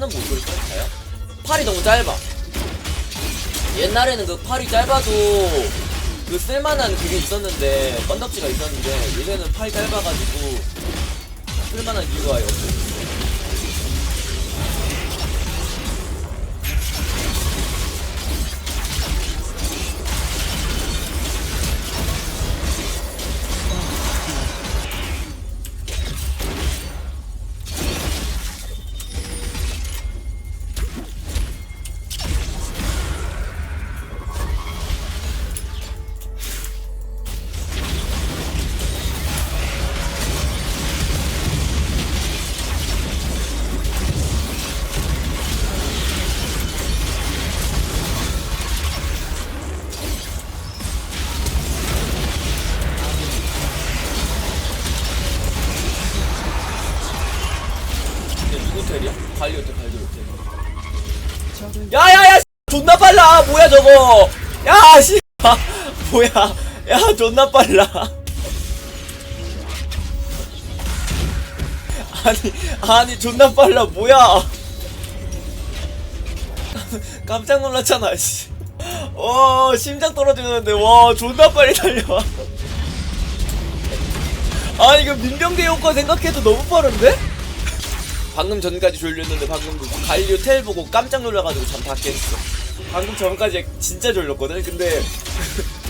못올 걸까요? 팔이 너무 짧아. 옛날에는 그 팔이 짧아도 그 쓸만한 그게 있었는데 건덕지가 있었는데 요새는 팔이 짧아가지고 쓸만한 이유가 없어요. 뭐야 저거! 야 씨! 아, 뭐야? 야 존나 빨라! 아니 아니 존나 빨라 뭐야? 깜짝 놀랐잖아 씨. 와 심장 떨어지는데 와 존나 빨리 달려. 아니 이거 민병대 효과 생각해도 너무 빠른데? 방금 전까지 졸렸는데 방금 그 갈리오 텔 보고 깜짝 놀라가지고 잠다 깼어. 방금 전까지 진짜 졸렸거든. 근데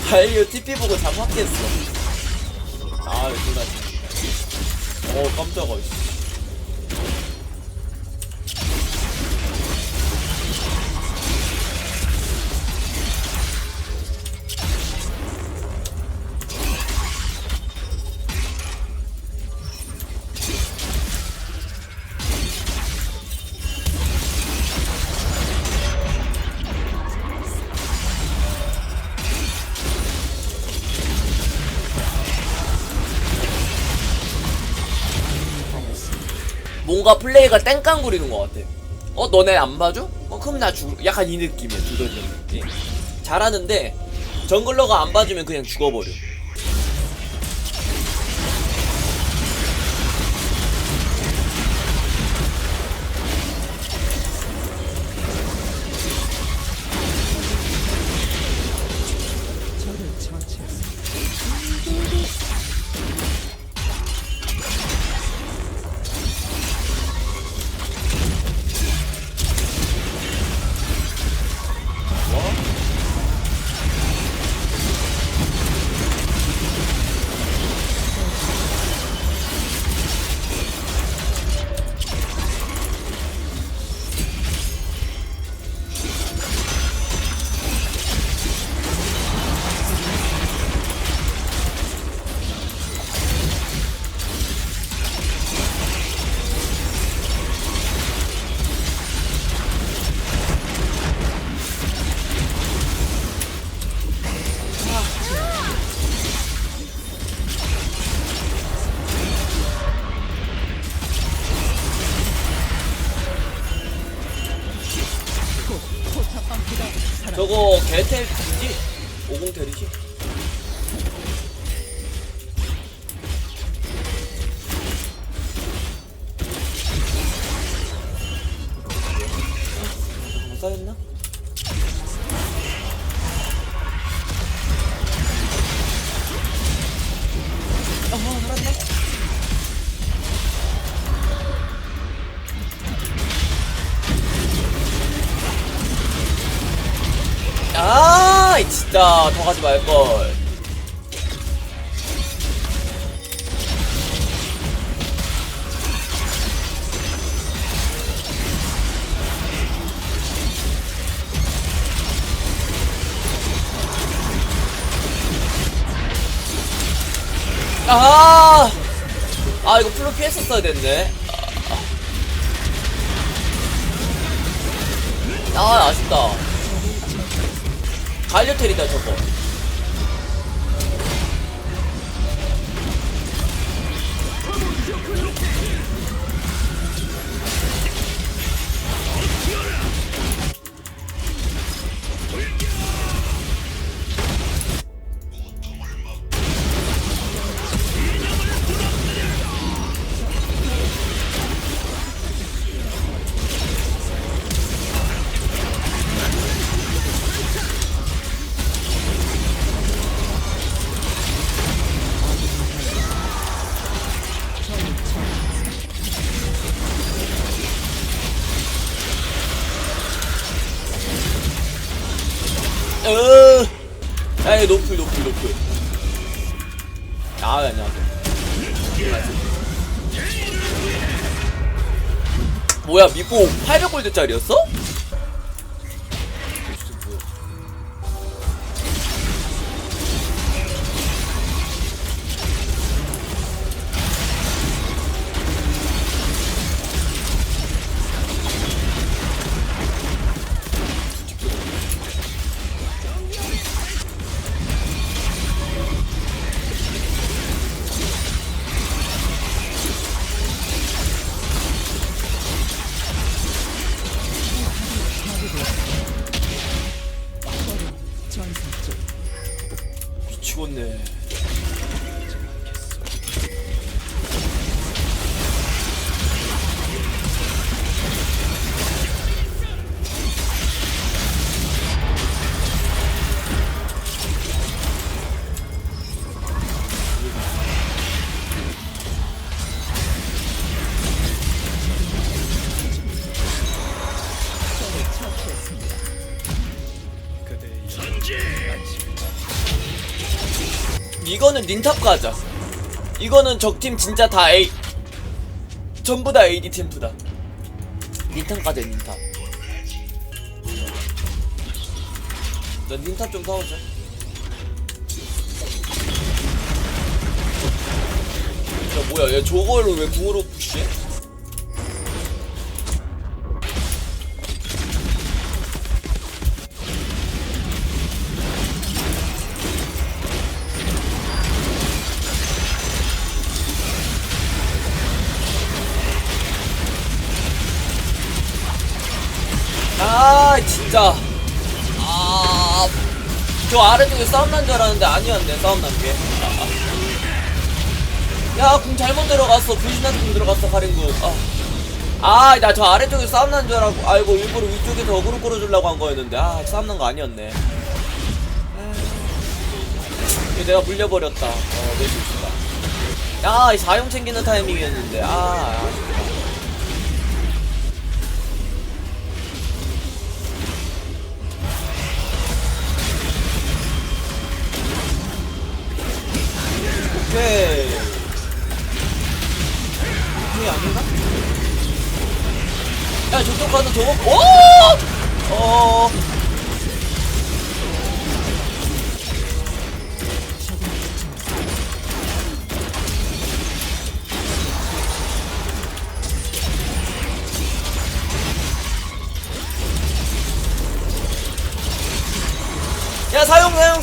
갈리오 TP 보고 잠 확 깼어. 아 존나. 어 깜짝아. 뭔가 플레이가 땡깡 부리는 것 같아. 어, 너네 안 봐줘? 어, 그럼 나 죽, 약간 이 느낌이야, 두더지 느낌. 잘하는데, 정글러가 안 봐주면 그냥 죽어버려. 저거 아, 진짜 더 가지 말 걸. 아, 아 이거 플로 피했었어야 됐네. 아, 아 아쉽다. 갈려텔이다 저거. 아니 노플 노플 노플 아 안녕하세요 뭐야 미포 800골드짜리였어? 이거는 닌탑 가자. 이거는 적팀 진짜 다 A 전부 다 AD 템프다. 닌탑 가자 닌탑. 난 닌탑 좀 사오자. 야 뭐야 얘 저거를 왜 궁으로 푸시해? 저 아래쪽에 싸움 난 줄 알았는데 아니었네 싸움 난게. 야 궁 잘못 들어갔어. 분신한테 궁 들어갔어 카린궁 아나 저 아래쪽에 싸움 난 줄 알고 아이고 일부러 위쪽에서 어그로 끌어주려고 한 거였는데. 아 싸움 난 거 아니었네. 이거 내가 물려버렸다. 어 내줍시다. 야이 사용 챙기는 타이밍이었는데. 아 아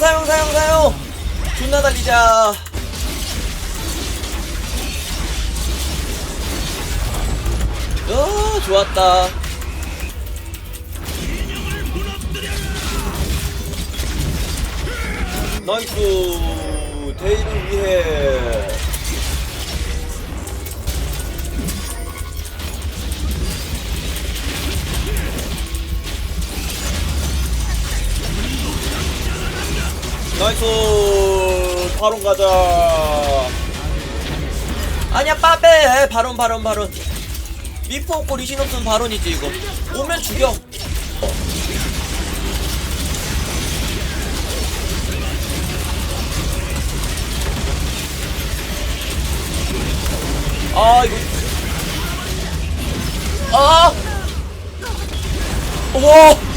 사용, 사용, 사용! 존나 달리자. 어 좋았다 나이스 데이를 위해 나이스. 바론 가자. 아니야 빠빼. 바론 바론 바론. 미포 없고 리신 없으면 바론이지 이거. 오면 죽여. 아 이거. 아! 오!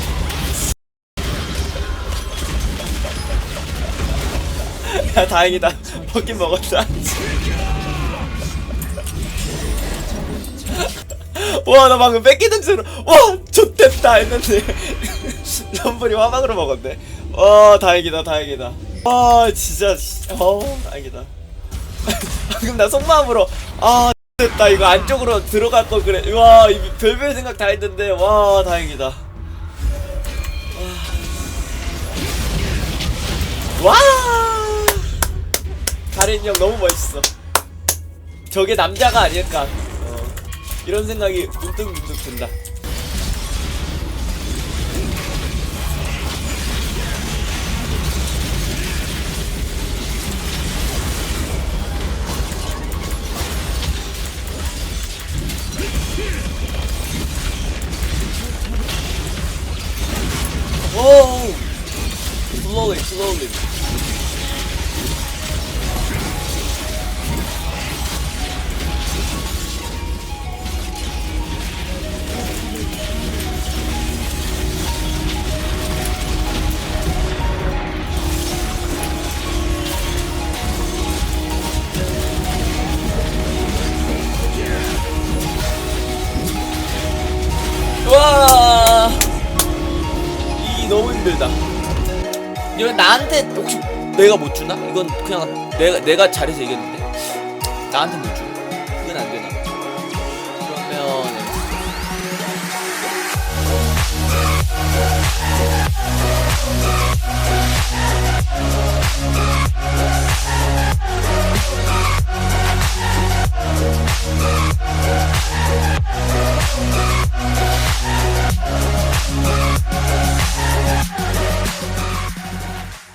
야 다행이다. 먹긴 먹었다. 와 나 방금 뺏기는 줄 와 좋댔다 했는데. 럼블이 화방으로 먹었네. 와 다행이다 다행이다. 와 진짜 씨, 어 다행이다. 방금 나 속마음으로 아 됐다. 이거 안쪽으로 들어갈 걸 그래. 와이 별별 생각 다 했는데 와 다행이다. 와 가렌 형 너무 멋있어. 저게 남자가 아닐까. 어, 이런 생각이 문득 문득 든다. 오 slowly slowly 이건 나한테 혹시 내가 못 주나? 이건 그냥 내가 내가 잘해서 이겼는데 나한테 못 주.